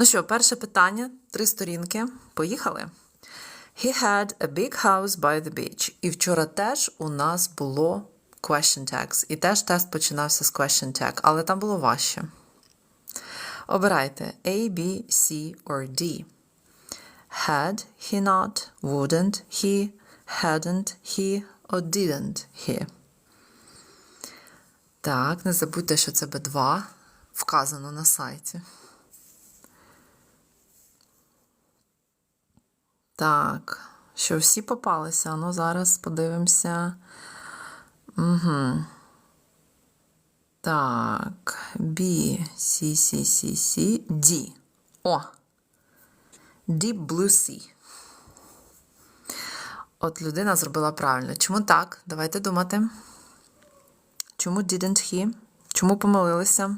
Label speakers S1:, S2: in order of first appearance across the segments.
S1: Ну що, перше питання, три сторінки. Поїхали. He had a big house by the beach. І вчора теж у нас було question tags. І теж тест починався з question tag, але там було важче. Обирайте A, B, C or D. Had he not, wouldn't he, hadn't he or didn't he. Так, не забудьте, що це Б2 вказано на сайті. Так, що всі попалися? Ну, зараз подивимося. Угу. Так, B, C, C, C, C, D. О! Deep Blue Sea. От людина зробила правильно. Чому так? Давайте думати. Чому didn't he? Чому помилилися?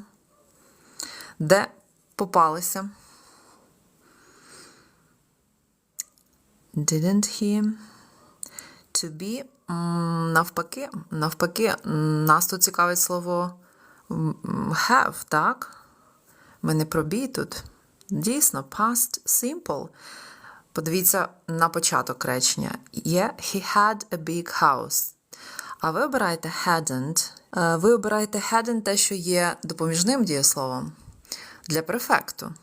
S1: Де попалися? Didn't he? To be. Навпаки, навпаки, нас тут цікавить слово have, так? Ми не про be тут. Дійсно, past simple. Подивіться на початок речення. Є he had a big house. А ви обираєте hadn't. Е, Ви обираєте hadn't те, що є допоміжним дієсловом для префекту.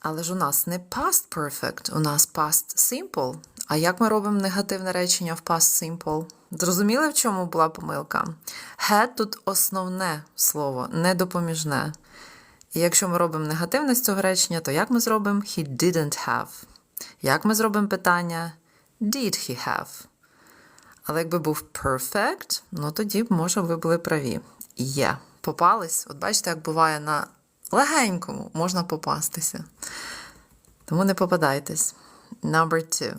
S1: Але ж у нас не past perfect, у нас past simple. А як ми робимо негативне речення в past simple? Зрозуміли, в чому була помилка? Had тут основне слово, не допоміжне. І якщо ми робимо негативне з цього речення, то як ми зробимо he didn't have? Як ми зробимо питання did he have? Але якби був perfect, ну тоді б, може, ви були праві. Є. Попались. От бачите, як буває на легенькому можна попастися. Тому не попадайтесь. Number two.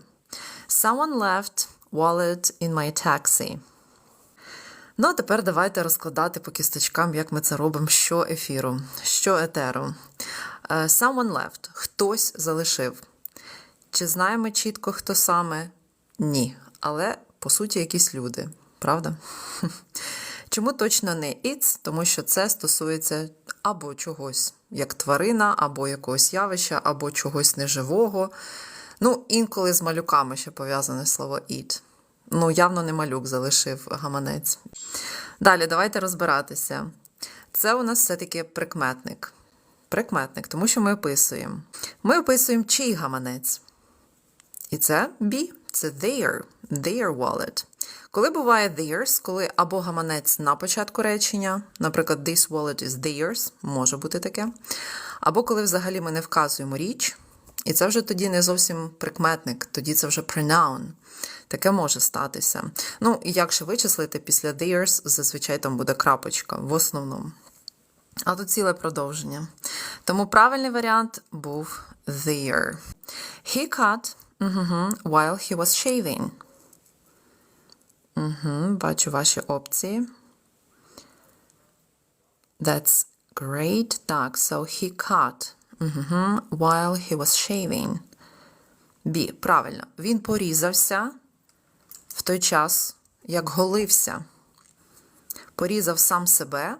S1: Someone left wallet in my taxi. Ну, а тепер давайте розкладати по кісточкам, як ми це робимо що ефіру, що етеру. Е, Someone left. Хтось залишив. Чи знаємо чітко, хто саме? Ні. Але, по суті, якісь люди. Правда? Чому точно не it's? Тому що це стосується або чогось, як тварина, або якогось явища, або чогось неживого. Ну, інколи з малюками ще пов'язане слово it. Ну, явно не малюк залишив гаманець. Далі, давайте розбиратися. Це у нас все-таки прикметник. Прикметник, тому що ми описуємо. Ми описуємо чий гаманець. І це be, це their, their wallet. Коли буває theirs, коли або гаманець на початку речення, наприклад, this wallet is theirs, може бути таке. Або коли взагалі ми не вказуємо річ, і це вже тоді не зовсім прикметник, тоді це вже pronoun. Таке може статися. Ну, і як ще вичислити після theirs, зазвичай там буде крапочка в основному. А тут ціле продовження. Тому правильний варіант був there. He cut while he was shaving. Угу, бачу ваші опції. That's great. Так, so he cut угу, while he was shaving. B. Правильно. Він порізався в той час, як голився. Порізав сам себе.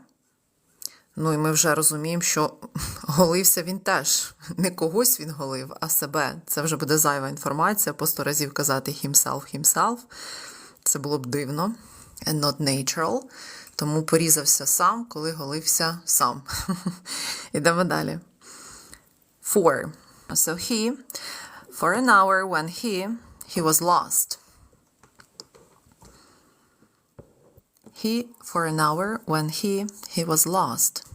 S1: Ну і ми вже розуміємо, що голився він теж. Не когось він голив, а себе. Це вже буде зайва інформація. По сто разів казати himself, himself. Це було б дивно. Not natural. Тому порізався сам, коли голився сам. Ідемо далі. For. So he, for an hour when he, he was lost. He, for an hour when he, he was lost.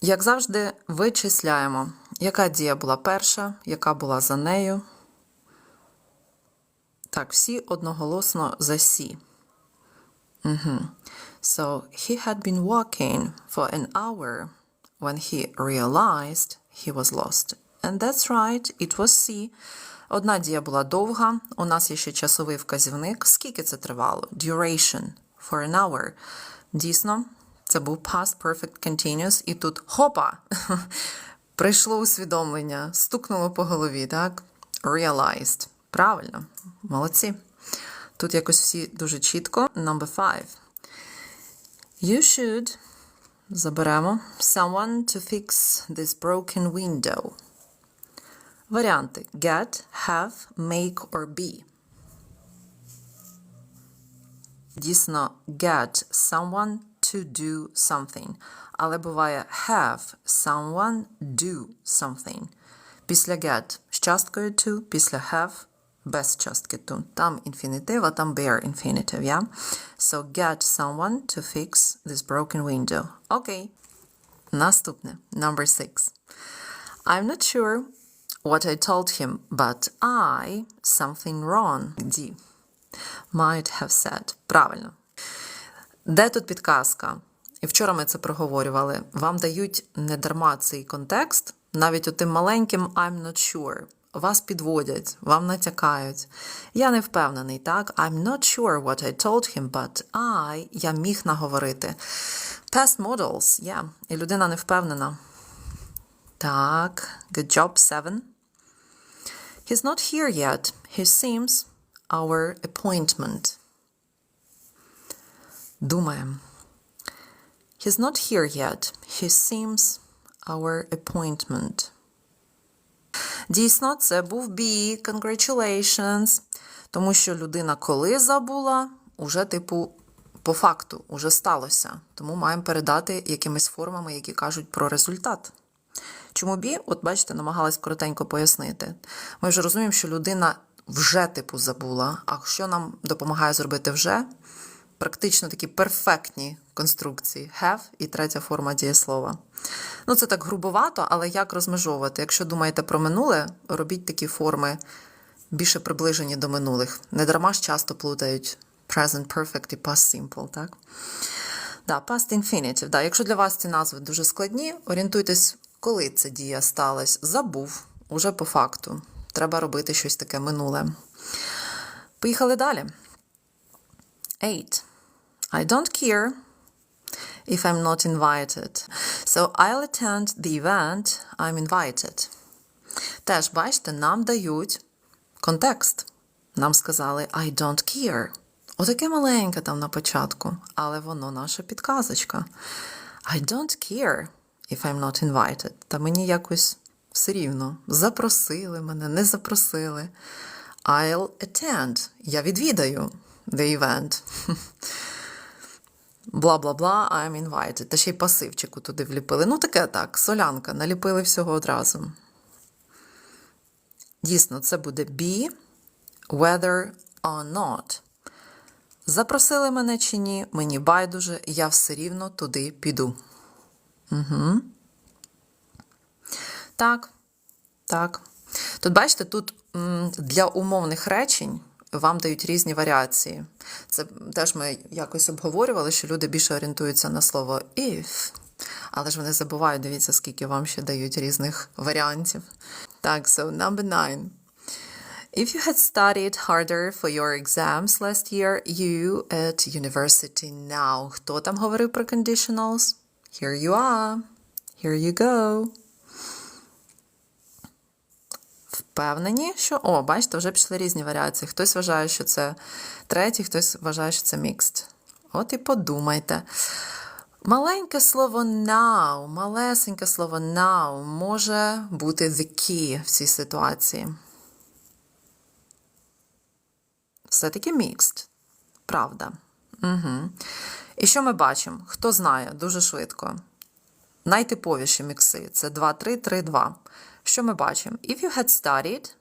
S1: Як завжди, вичисляємо, яка дія була перша, яка була за нею. Так, всі одноголосно за сі. Угу. So, he had been walking for an hour when he realized he was lost. And that's right, it was C. Одна дія була довга, у нас є ще часовий вказівник. Скільки це тривало? Duration for an hour. Дійсно, це був past perfect continuous, і тут хопа! Прийшло усвідомлення, стукнуло по голові, так? Realized. Правильно, молодці. Тут якось всі дуже чітко. Number five. You should заберемо. Someone to fix this broken window. Варіанти get, have, make or be. Дійсно, get someone to do something. Але буває have someone do something. Після get з часткою to, після have без частки to. Там інфінітив, а там bare infinitive, yeah? So get someone to fix this broken window. Окей. Наступне. Number six. I'm not sure what I told him, but I something wrong. D. Might have said. Правильно. Де тут підказка? І вчора ми це проговорювали. Вам дають недарма цей контекст, навіть отим маленьким I'm not sure. Вас підводять, вам натякають. Я не впевнений, так? I'm not sure what I told him, but I я міг наговорити. Past models, yeah. І людина не впевнена. Так, good job, seven. He's not here yet. He seems our appointment. Думаємо. He's not here yet. He seems our appointment. Дійсно, це був бій. Congratulations. Тому що людина коли забула, уже, типу, по факту, уже сталося. Тому маємо передати якимись формами, які кажуть про результат. Чому бі? От бачите, намагалась коротенько пояснити. Ми вже розуміємо, що людина вже типу забула. А що нам допомагає зробити вже? Практично такі перфектні конструкції have і третя форма дієслова. Ну, це так грубовато, але як розмежовувати? Якщо думаєте про минуле, робіть такі форми більше приближені до минулих. Не дарма ж часто плутають present perfect і past simple, так? Да, past infinitive. Да. Якщо для вас ці назви дуже складні, орієнтуйтесь, коли ця дія сталася. Забув, уже по факту. Треба робити щось таке минуле. Поїхали далі. Eight. I don't care if I'm not invited. So I'll attend the event I'm invited. Теж, бачите, нам дають контекст. Нам сказали I don't care. Отаке маленьке там на початку, але воно наша підказочка. I don't care if I'm not invited. Та мені якось все рівно. Запросили мене, не запросили. I'll attend. Я відвідаю the event. Бла-бла-бла, I'm invited. Та ще й пасивчику туди вліпили. Ну, таке так, солянка, наліпили всього одразу. Дійсно, це буде be, whether or not. Запросили мене чи ні, мені байдуже, я все рівно туди піду. Угу. Так, так. Тут, бачите, тут для умовних речень вам дають різні варіації. Це теж ми якось обговорювали, що люди більше орієнтуються на слово if. Але ж вони забувають, дивіться, скільки вам ще дають різних варіантів. Так, so number nine. If you had studied harder for your exams last year, you at university now. Хто там говорив про conditionals? Here you are. Here you go. Впевнені, що. О, бачите, вже пішли різні варіації. Хтось вважає, що це третій, хтось вважає, що це mixed. От і подумайте. Маленьке слово now, малесеньке слово now може бути the key в цій ситуації. Все-таки mixed. Правда. Угу. І що ми бачимо? Хто знає дуже швидко. Найтиповіші мікси це 2-3-3-2. Що ми бачимо? If you had studied,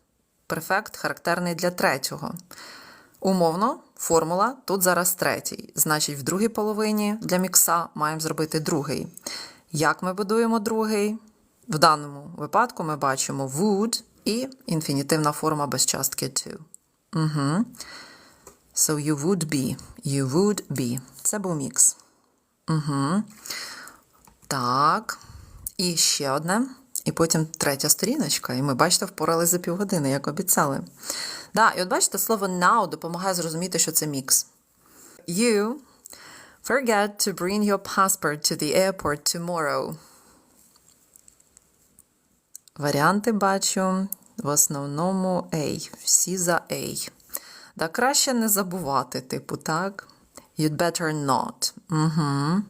S1: перфект характерний для третього. Умовно, формула тут зараз третій. Значить, в другій половині для мікса маємо зробити другий. Як ми будуємо другий? В даному випадку ми бачимо would і інфінітивна форма без частки to. Угу. So you would be. You would be. Це був мікс. Угу. Так. І ще одне. І потім третя сторіночка. І ми, бачите, впоралися за півгодини, як обіцяли. Да, і от бачите, слово now допомагає зрозуміти, що це мікс. You forget to bring your passport to the airport tomorrow. Варіанти бачу в основному A. Всі за A. Да краще не забувати, типу, так? You'd better not. Угу.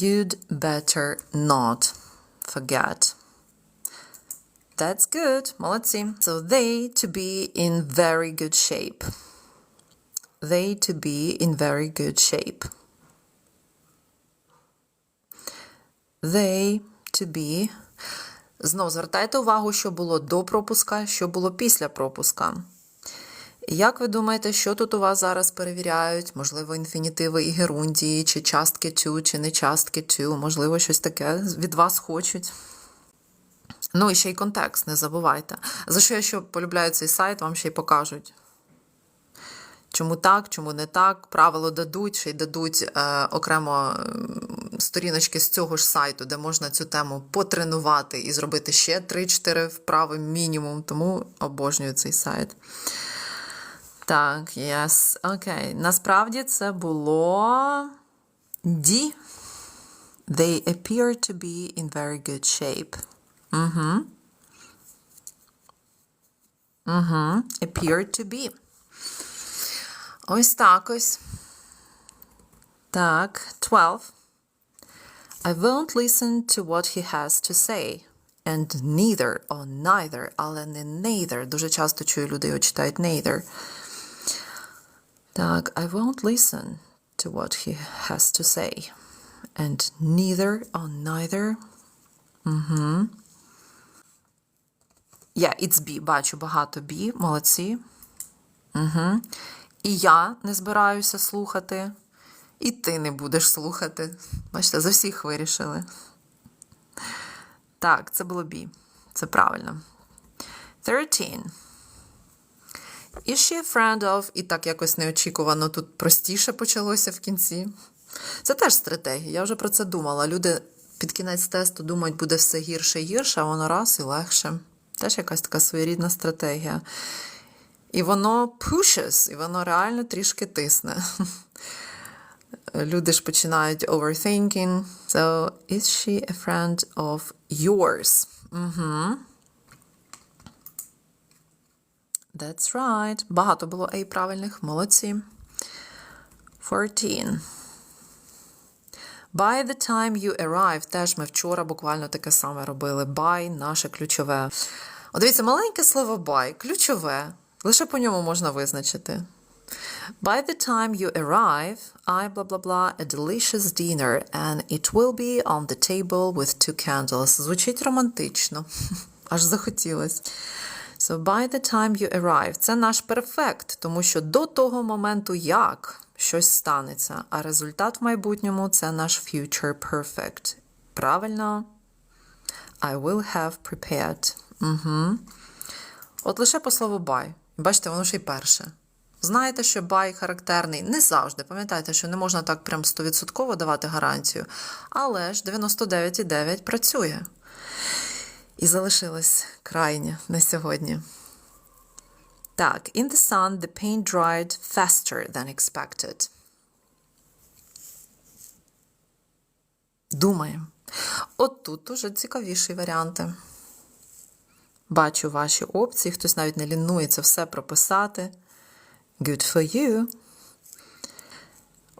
S1: You'd better not forget. That's good. Молодці. So they to be in very good shape. They to be in very good shape. They to be. Знов звертайте увагу, що було до пропуска, що було після пропуска. Як ви думаєте, що тут у вас зараз перевіряють? Можливо, інфінітиви і герундії, чи частки to, чи не частки to, можливо, щось таке від вас хочуть. Ну і ще й контекст, не забувайте. За що я ще полюбляю цей сайт, вам ще й покажуть. Чому так, чому не так, правило дадуть, ще й дадуть е, окремо сторіночки з цього ж сайту, де можна цю тему потренувати і зробити ще 3-4 вправи мінімум. Тому обожнюю цей сайт. Так, yes, окей. Насправді це було D. They appear to be in very good shape. Угу. Угу. Appear to be. Ось так ось. Так, 12. I won't listen to what he has to say. And neither, or neither, але не neither. Дуже часто чую люди його читають neither. Так, I won't listen to what he has to say. And neither, or neither. Угу. Yeah, it's B. Бачу багато B. Молодці. Угу. І я не збираюся слухати, і ти не будеш слухати. Бачите, за всіх вирішили. Так, це було B. Це правильно. 13. She a friend of? І так якось неочікувано тут простіше почалося в кінці. Це теж стратегія. Я вже про це думала. Люди під кінець тесту думають, буде все гірше і гірше, а воно раз і легше. Теж якась така своєрідна стратегія. І воно pushes, і воно реально трішки тисне. Люди ж починають overthinking. So, is she a friend of yours? Угу. That's right. Багато було A правильних. Молодці. 14. By the time you arrive, теж ми вчора буквально таке саме робили. By – наше ключове. О, дивіться, маленьке слово by, ключове. Лише по ньому можна визначити. By the time you arrive, I blah blah blah a delicious dinner and it will be on the table with two candles. Звучить романтично. Аж захотілось. So by the time you arrive, це наш перфект, тому що до того моменту, як щось станеться, а результат в майбутньому це наш future perfect. Правильно? I will have prepared. Угу. От лише по слову by. Бачите, воно ще й перше. Знаєте, що бай характерний не завжди. Пам'ятайте, що не можна так прям 100% давати гарантію. Але ж 99,9 працює. І залишилось крайнє на сьогодні. Так, in the sun, the paint dried faster than expected. Думаємо. От тут уже цікавіші варіанти. Бачу ваші опції, хтось навіть не лінується все прописати. Good for you.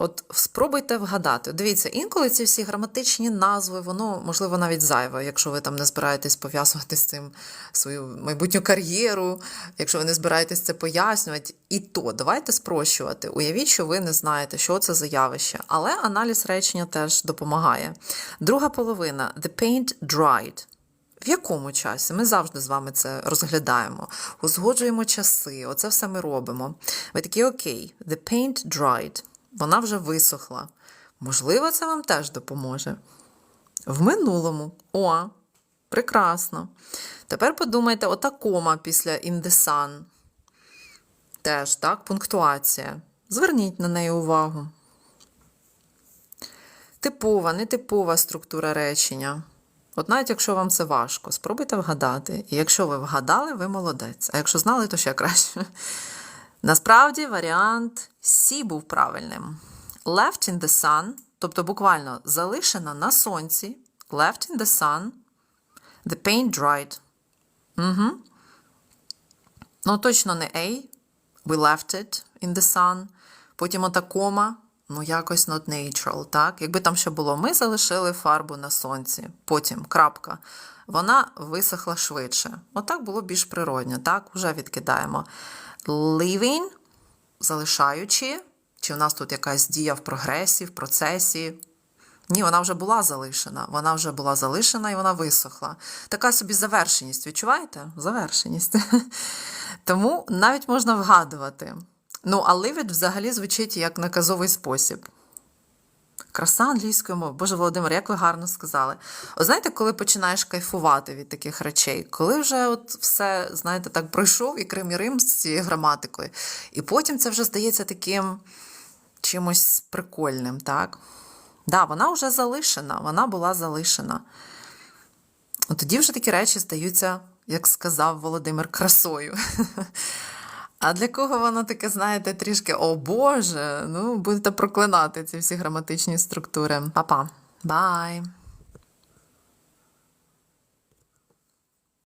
S1: От спробуйте вгадати. Дивіться, інколи ці всі граматичні назви, воно, можливо, навіть зайве, якщо ви там не збираєтесь пов'язувати з цим свою майбутню кар'єру, якщо ви не збираєтесь це пояснювати. І то давайте спрощувати. Уявіть, що ви не знаєте, що це за явище. Але аналіз речення теж допомагає. Друга половина the paint dried. В якому часі? Ми завжди з вами це розглядаємо, узгоджуємо часи, оце все ми робимо. Ви такі окей, the paint dried. Вона вже висохла. Можливо, це вам теж допоможе. В минулому. О, прекрасно. Тепер подумайте, ота кома після sun. Теж, так, пунктуація. Зверніть на неї увагу. Типова, нетипова структура речення. От навіть якщо вам це важко, спробуйте вгадати. І якщо ви вгадали, ви молодець. А якщо знали, то ще краще. Насправді варіант C був правильним. Left in the sun, тобто буквально залишена на сонці. Left in the sun. The paint dried. Угу. Ну, точно не A. We left it in the sun. Потім ота кома. ну якось not natural, так? Якби там ще було, ми залишили фарбу на сонці, потім крапка. Вона висохла швидше. Отак було більш природньо, так? Уже відкидаємо. Leaving, залишаючи. Чи в нас тут якась дія в прогресі, в процесі? Ні, вона вже була залишена. Вона вже була залишена і вона висохла. Така собі завершеність. Відчуваєте? Завершеність. Тому навіть можна вгадувати. Ну, а it взагалі звучить як наказовий спосіб. Краса англійської мови. Боже Володимир, як ви гарно сказали. О, знаєте, коли починаєш кайфувати від таких речей, коли вже от все, знаєте, так пройшов і Крим і Рим з цією граматикою, і потім це вже здається таким чимось прикольним, так? Да, вона вже залишена, вона була залишена. От Тоді вже такі речі здаються, як сказав Володимир, красою. А для кого воно таке, знаєте, трішки, о Боже, ну, будете проклинати ці всі граматичні структури. Па-па. Бай!